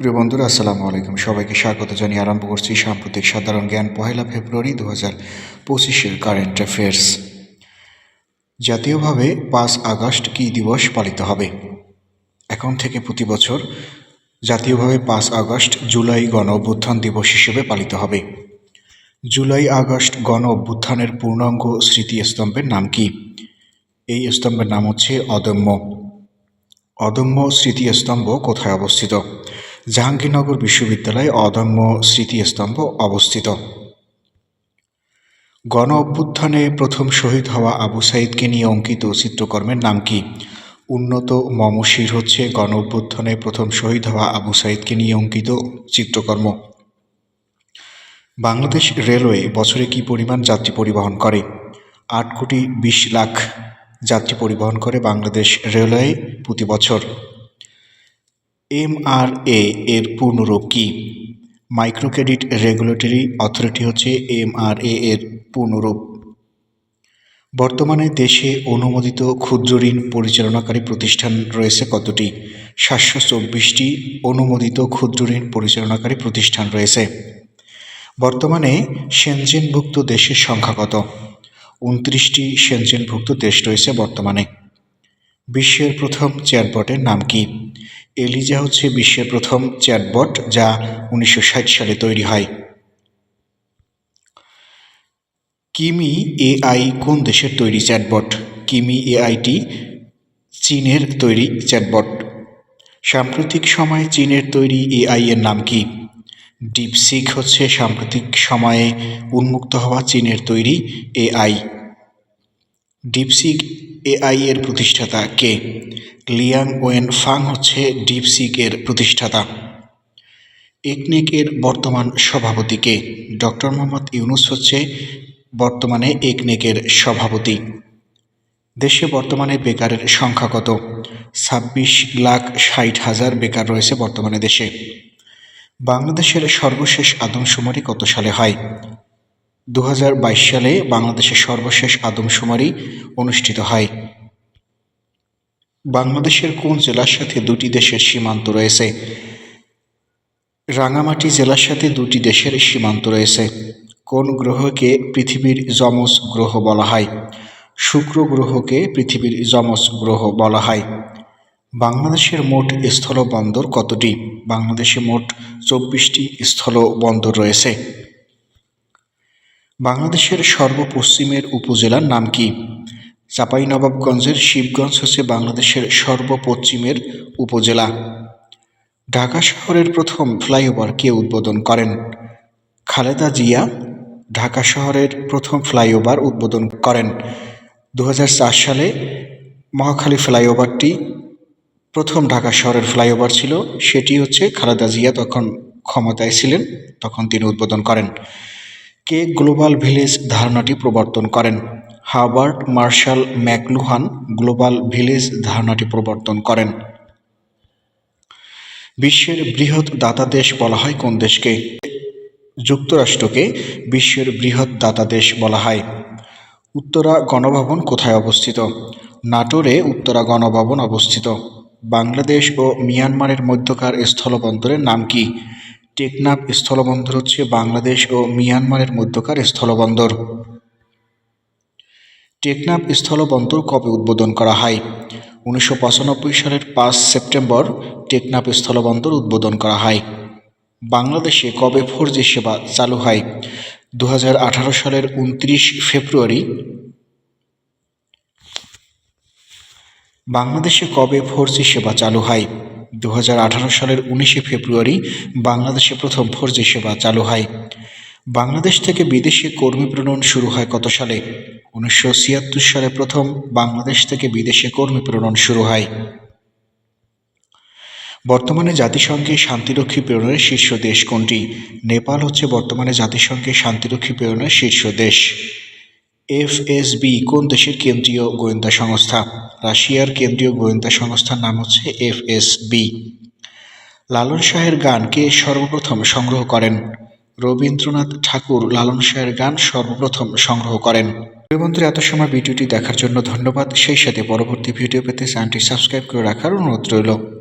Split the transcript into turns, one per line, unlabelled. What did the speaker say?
প্রিয় বন্ধুরা, আসসালামু আলাইকুম। সবাইকে স্বাগত জানিয়ে আরম্ভ করছি সাম্প্রতিক সাধারণ জ্ঞান পহেলা ফেব্রুয়ারি দু হাজার পঁচিশের কারেন্ট অ্যাফেয়ার্স। জাতীয়ভাবে পাঁচ আগস্ট কী দিবস পালিত হবে? এখন থেকে প্রতি বছর জাতীয়ভাবে পাঁচ আগস্ট জুলাই গণ অভ্যুত্থান দিবস হিসেবে পালিত হবে। জুলাই আগস্ট গণ অভ্যুত্থানের পূর্ণাঙ্গ স্মৃতিস্তম্ভের নাম কি? এই স্তম্ভের নাম হচ্ছে অদম্য। অদম্য স্মৃতিস্তম্ভ কোথায় অবস্থিত? জাহাঙ্গীরনগর বিশ্ববিদ্যালয়ে অদম্য স্মৃতিস্তম্ভ অবস্থিত। গণ অভ্যুত্থানে প্রথম শহীদ হওয়া আবু সাইদকে নিয়ে অঙ্কিত চিত্রকর্মের নাম কি? উন্নত মমশির হচ্ছে গণ অভ্যুত্থানে প্রথম শহীদ হওয়া আবু সাইদকে নিয়ে অঙ্কিত চিত্রকর্ম। বাংলাদেশ রেলওয়ে বছরে কি পরিমাণ যাত্রী পরিবহন করে? আট কোটি বিশ লাখ যাত্রী পরিবহন করে বাংলাদেশ রেলওয়ে প্রতি বছর। এমআরএ এর পূর্ণরূপ কি? মাইক্রো ক্রেডিট রেগুলেটরি অথরিটি হচ্ছে এমআরএ এর পূর্ণরূপ। বর্তমানে দেশে অনুমোদিত ক্ষুদ্র ঋণ পরিচালনাকারী প্রতিষ্ঠান রয়েছে কতটি? সাতশো চব্বিশটি অনুমোদিত ক্ষুদ্র ঋণ পরিচালনাকারী প্রতিষ্ঠান রয়েছে। বর্তমানে সেনজেনভুক্ত দেশের সংখ্যা কত? উনত্রিশটি সেনজেনভুক্ত দেশ রয়েছে বর্তমানে। বিশ্বের প্রথম চ্যাটবটের নাম কি? এলিজা হচ্ছে বিশ্বের প্রথম চ্যাটবট যা উনিশশো ষাট সালে তৈরি হয়। কিমি এআই কোন দেশের তৈরি চ্যাটবট? কিমি এআইটি চীনের তৈরি চ্যাটবট। সাম্প্রতিক সময়ে চীনের তৈরি এআই এর নাম কি? ডিপসিক হচ্ছে সাম্প্রতিক সময়ে উন্মুক্ত হওয়া চীনের তৈরি এআই। ডিপসিক এআই এর প্রতিষ্ঠাতা কে? লিয়াং ওয়েন ফাং হচ্ছে ডিপসিক এর প্রতিষ্ঠাতা। একনিক এর বর্তমান সভাপতি কে? ডক্টর মোহাম্মদ ইউনুস হচ্ছে বর্তমানে একনেকের সভাপতি। দেশে বর্তমানে বেকারের সংখ্যা কত? ছাব্বিশ লাখ ষাট হাজার বেকার রয়েছে বর্তমানে দেশে। বাংলাদেশের সর্বশেষ আদমশুমারি কত সালে হয়? দু হাজার বাইশ সালে বাংলাদেশের সর্বশেষ আদমশুমারি অনুষ্ঠিত হয়। বাংলাদেশের কোন জেলার সাথে দুটি দেশের সীমান্ত রয়েছে? রাঙামাটি জেলার সাথে দুটি দেশের সীমান্ত রয়েছে। কোন গ্রহকে পৃথিবীর যমজ গ্রহ বলা হয়? শুক্র গ্রহকে পৃথিবীর যমজ গ্রহ বলা হয়। বাংলাদেশের মোট স্থলবন্দর কতটি? বাংলাদেশে মোট চব্বিশটি স্থলবন্দর রয়েছে। বাংলাদেশের সর্বপশ্চিমের উপজেলার নাম কি? চাঁপাইনবাবগঞ্জের শিবগঞ্জ হচ্ছে বাংলাদেশের সর্বপশ্চিমের উপজেলা। ঢাকা শহরের প্রথম ফ্লাইওভার কে উদ্বোধন করেন? খালেদা জিয়া ঢাকা শহরের প্রথম ফ্লাইওভার উদ্বোধন করেন। দু হাজার চার সালে মহাখালী ফ্লাইওভারটি প্রথম ঢাকা শহরের ফ্লাইওভার ছিল, সেটি হচ্ছে খালেদা জিয়া তখন ক্ষমতায় ছিলেন, তখন তিনি উদ্বোধন করেন। কে গ্লোবাল ভিলেজ ধারণাটি প্রবর্তন করেন? Herbert Marshall McLuhan global village ধারণাটি প্রবর্তন করেন। বিশ্বের বৃহৎ দাতা দেশ বলা হয় কোন দেশকে? যুক্তরাষ্ট্রকে বিশ্বের বৃহৎ দাতা দেশ বলা হয়। উত্তরা গণভবন কোথায় অবস্থিত? নাটোরে উত্তরা গণভবন অবস্থিত। বাংলাদেশ ও মিয়ানমারের মধ্যকার স্থলবন্দরের নাম কি? টেকনাফ স্থলবন্দর হচ্ছে বাংলাদেশ ও মিয়ানমারের মধ্যকার স্থলবন্দর। টেকনাফ স্থলবন্দর কবে উদ্বোধন করা হয়? উনিশশো পঁচানব্বই সালের পাঁচ সেপ্টেম্বর টেকনাফ স্থলবন্দর উদ্বোধন করা হয়। বাংলাদেশে কবে ফোর জি সেবা চালু হয়? দু হাজার আঠারো সালের উনত্রিশ ফেব্রুয়ারি। বাংলাদেশে কবে ফোর সেবা চালু হয়? দু হাজার আঠারো সালের উনিশে ফেব্রুয়ারি বাংলাদেশে প্রথম ফোর জি সেবা চালু হয়। বাংলাদেশ থেকে বিদেশে কর্মী প্রেরণ শুরু হয় কত সালে? উনিশশো ছিয়াত্তর সালে প্রথম বাংলাদেশ থেকে বিদেশে কর্মী প্রেরণ শুরু হয়। বর্তমানে জাতিসংঘে শান্তিরক্ষী প্রেরণের শীর্ষ দেশ কোনটি? নেপাল হচ্ছে বর্তমানে জাতিসংঘে শান্তিরক্ষী প্রেরণের শীর্ষ দেশ। এফএসবি কোন দেশের কেন্দ্রীয় গোয়েন্দা সংস্থা? রাশিয়ার কেন্দ্রীয় গোয়েন্দা সংস্থার নাম হচ্ছে এফএসবি লালন শাহের গান কে সর্বপ্রথম সংগ্রহ করেন। রবীন্দ্রনাথ ঠাকুর লালন শাহের গান সর্বপ্রথম সংগ্রহ করেন। বন্ধুরা, এত সময় ভিডিওটি দেখার জন্য ধন্যবাদ। সেই সাথে পরবর্তী ভিডিও পেতে চ্যানেলটি সাবস্ক্রাইব করে রাখার অনুরোধ রইল।